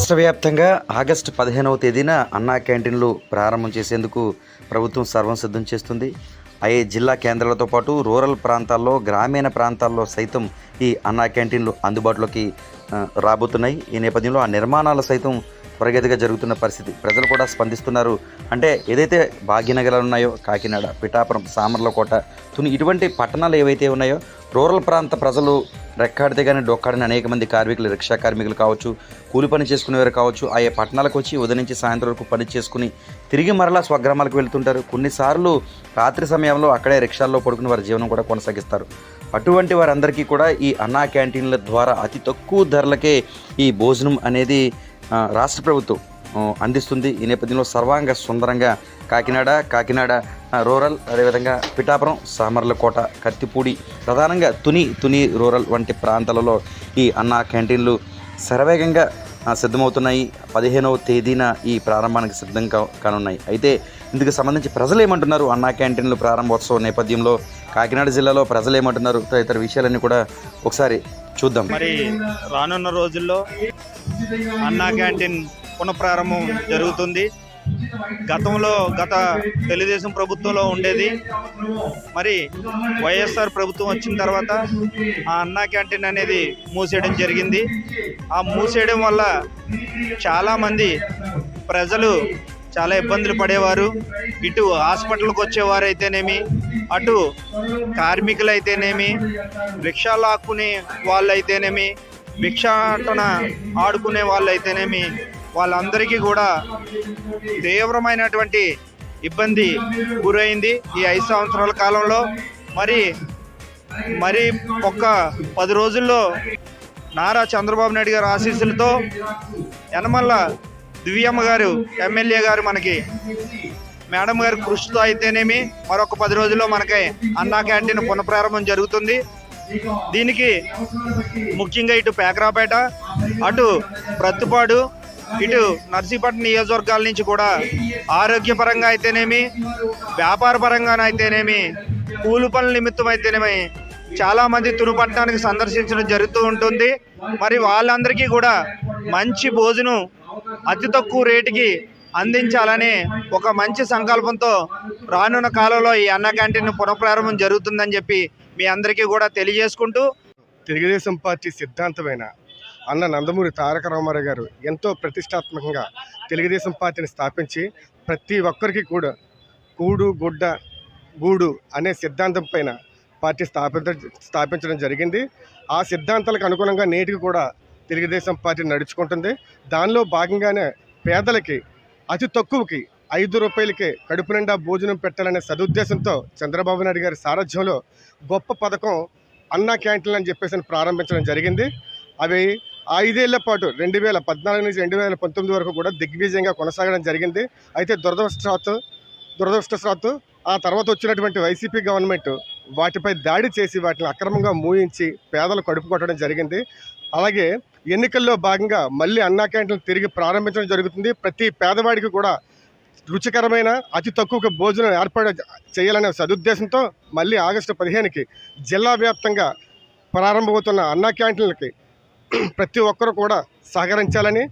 రాష్ట్ర వ్యాప్తంగా ఆగస్టు పదిహేనవ తేదీన అన్నా క్యాంటీన్లు ప్రారంభం చేసేందుకు ప్రభుత్వం సర్వం సిద్ధం చేస్తుంది. అయ్యే జిల్లా కేంద్రాలతో పాటు రూరల్ ప్రాంతాల్లో గ్రామీణ ప్రాంతాల్లో సైతం ఈ అన్నా క్యాంటీన్లు అందుబాటులోకి రాబోతున్నాయి. ఈ నేపథ్యంలో ఆ నిర్మాణాలు సైతం త్వరగతిగా జరుగుతున్న పరిస్థితి. ప్రజలు కూడా స్పందిస్తున్నారు. అంటే ఏదైతే భాగ్యనగరాలు ఉన్నాయో కాకినాడ పిఠాపురం సామర్లకోట తుని ఇటువంటి పట్టణాలు ఏవైతే ఉన్నాయో రూరల్ ప్రాంత ప్రజలు రెక్కాడితే కానీ డొక్కాడని అనేక మంది కార్మికులు రిక్షా కార్మికులు కావచ్చు కూలి పని చేసుకునేవారు కావచ్చు ఆయా పట్టణాలకు వచ్చి ఉదయం నుంచి సాయంత్రం వరకు పని చేసుకుని తిరిగి మరలా స్వగ్రామాలకు వెళ్తుంటారు. కొన్నిసార్లు రాత్రి సమయంలో అక్కడే రిక్షాల్లో పడుకుని వారి జీవనం కూడా కొనసాగిస్తారు. అటువంటి వారందరికీ కూడా ఈ అన్నా క్యాంటీన్ల ద్వారా అతి తక్కువ ధరలకే ఈ భోజనం అనేది రాష్ట్ర ప్రభుత్వం అందిస్తుంది ఈ నేపథ్యంలో సర్వాంగ సుందరంగా కాకినాడ కాకినాడ రూరల్ అదేవిధంగా పిఠాపురం సామర్లకోట కత్తిపూడి ప్రధానంగా తుని తుని రూరల్ వంటి ప్రాంతాలలో ఈ అన్నా క్యాంటీన్లు శరవేగంగా సిద్ధమవుతున్నాయి. పదిహేనవ తేదీన ఈ ప్రారంభానికి సిద్ధం కా కానున్నాయి. అయితే ఇందుకు సంబంధించి ప్రజలు ఏమంటున్నారు? అన్నా క్యాంటీన్లు ప్రారంభోత్సవం నేపథ్యంలో కాకినాడ జిల్లాలో ప్రజలు ఏమంటున్నారు? తదితర విషయాలన్నీ కూడా ఒకసారి చూద్దాం. మరి రానున్న రోజుల్లో అన్నా క్యాంటీన్ పునఃప్రారంభం జరుగుతుంది. గతంలో గత తెలుగుదేశం ప్రభుత్వంలో ఉండేది. మరి వైఎస్ఆర్ ప్రభుత్వం వచ్చిన తర్వాత ఆ అన్నా క్యాంటీన్ అనేది మూసేయడం జరిగింది. ఆ మూసేయడం వల్ల చాలామంది ప్రజలు చాలా ఇబ్బందులు పడేవారు. ఇటు హాస్పిటల్కి వచ్చేవారు అయితేనేమి అటు కార్మికులు అయితేనేమి రిక్షాలు ఆక్కునే వాళ్ళు అయితేనేమి భిక్షాటన ఆడుకునే వాళ్ళైతేనేమి వాళ్ళందరికీ కూడా తీవ్రమైనటువంటి ఇబ్బంది గురైంది ఈ ఐదు సంవత్సరాల కాలంలో. మరి మరి ఒక్క పది రోజుల్లో నారా చంద్రబాబు నాయుడు గారి ఆశీస్సులతో యనమల్ల దివ్యమ్మ గారు ఎమ్మెల్యే గారు మనకి మేడం గారి కృషితో అయితేనేమి మరొక పది రోజుల్లో మనకి అన్నా క్యాంటీన్ పునఃప్రారంభం జరుగుతుంది. దీనికి ముఖ్యంగా ఇటు పేకరాపేట అటు ప్రత్తిపాడు ఇటు నర్సీపట్నం నియోజకవర్గాల నుంచి కూడా ఆరోగ్యపరంగా అయితేనేమి వ్యాపార పరంగానైతేనేమి కూలి పనుల నిమిత్తం అయితేనేమి చాలామంది మంది సందర్శించడం జరుగుతూ ఉంటుంది. మరి వాళ్ళందరికీ కూడా మంచి భోజనం అతి తక్కువ రేటుకి అందించాలని ఒక మంచి సంకల్పంతో రానున్న కాలంలో ఈ అన్న క్యాంటీన్ పునఃప్రారంభం జరుగుతుందని చెప్పి మీ అందరికీ కూడా తెలియజేసుకుంటూ తెలుగుదేశం పార్టీ సిద్ధాంతమైన అన్న నందమూరి తారక రామారావు గారు ఎంతో ప్రతిష్టాత్మకంగా తెలుగుదేశం పార్టీని స్థాపించి ప్రతి ఒక్కరికి కూడా కూడు గుడ్డ గూడు అనే సిద్ధాంతం పైన పార్టీ స్థాపించ స్థాపించడం జరిగింది. ఆ సిద్ధాంతాలకు అనుగుణంగా నేటికి కూడా తెలుగుదేశం పార్టీ నడుచుకుంటుంది. దానిలో భాగంగానే పేదలకి అతి తక్కువకి ఐదు రూపాయలకి కడుపు నిండా భోజనం పెట్టాలనే సదుద్దేశంతో చంద్రబాబు నాయుడు గారి సారథ్యంలో గొప్ప పథకం అన్నా క్యాంటీన్లు అని చెప్పేసి ప్రారంభించడం జరిగింది. అవి ఐదేళ్ళ పాటు రెండు వేల పద్నాలుగు నుంచి రెండు వేల పంతొమ్మిది వరకు కూడా దిగ్విజయంగా కొనసాగడం జరిగింది. అయితే దురదృష్టవశాత్తు దురదృష్టవశాత్తు ఆ తర్వాత వచ్చినటువంటి వైసీపీ గవర్నమెంట్ వాటిపై దాడి చేసి వాటిని అక్రమంగా మూయించి పేదలు కడుపు కొట్టడం జరిగింది. అలాగే ఎన్నికల్లో భాగంగా మళ్ళీ అన్నా క్యాంటీన్లు తిరిగి ప్రారంభించడం జరుగుతుంది. ప్రతి పేదవాడికి కూడా రుచికరమైన అతి తక్కువ భోజనం ఏర్పాటు చేయాలనే సదుద్దేశంతో మళ్ళీ ఆగస్టు పదిహేనుకి జిల్లా వ్యాప్తంగా ప్రారంభమవుతున్న అన్నా క్యాంటీన్లకి ప్రతి ఒక్కరూ కూడా సహకరించాలని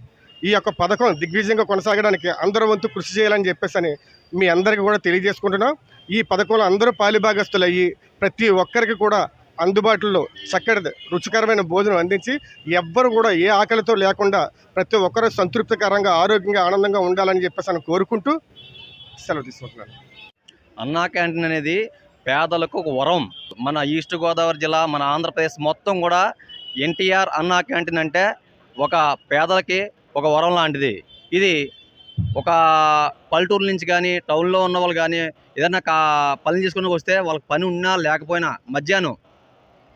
ఈ యొక్క పథకం దిగ్విజయంగా కొనసాగడానికి అందరూ వంతు కృషి చేయాలని చెప్పేసి అని మీ అందరికీ కూడా తెలియజేసుకుంటున్నాం. ఈ పథకంలో అందరూ పాలిభాగస్తులు అయ్యి ప్రతి ఒక్కరికి కూడా అందుబాటులో చక్కటి రుచికరమైన భోజనం అందించి ఎవ్వరు కూడా ఏ ఆకలితో లేకుండా ప్రతి ఒక్కరూ సంతృప్తికరంగా ఆరోగ్యంగా ఆనందంగా ఉండాలని చెప్పేసి అని కోరుకుంటూ సెలవు తీసుకుంటున్నాను. అన్నా క్యాంటీన్ అనేది పేదలకు ఒక వరం. మన ఈస్ట్ గోదావరి జిల్లా మన ఆంధ్రప్రదేశ్ మొత్తం కూడా ఎన్టీఆర్ అన్నా క్యాంటీన్ అంటే ఒక పేదలకి ఒక వరం లాంటిది. ఇది ఒక పల్లెటూరు నుంచి కానీ టౌన్లో ఉన్న వాళ్ళు కానీ ఏదైనా కా పని చేసుకుని వస్తే వాళ్ళకి పని ఉన్నా లేకపోయినా మధ్యాహ్నం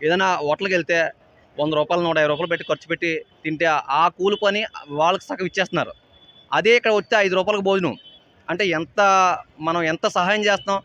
ఏదైనా హోటల్కి వెళ్తే వంద రూపాయలు నూట రూపాయలు పెట్టి ఖర్చు పెట్టి తింటే ఆ కూలి పని వాళ్ళకి సగం ఇచ్చేస్తున్నారు. అదే ఇక్కడ వస్తే ఐదు రూపాయలకు భోజనం. అంటే ఎంత మనం ఎంత సహాయం చేస్తాం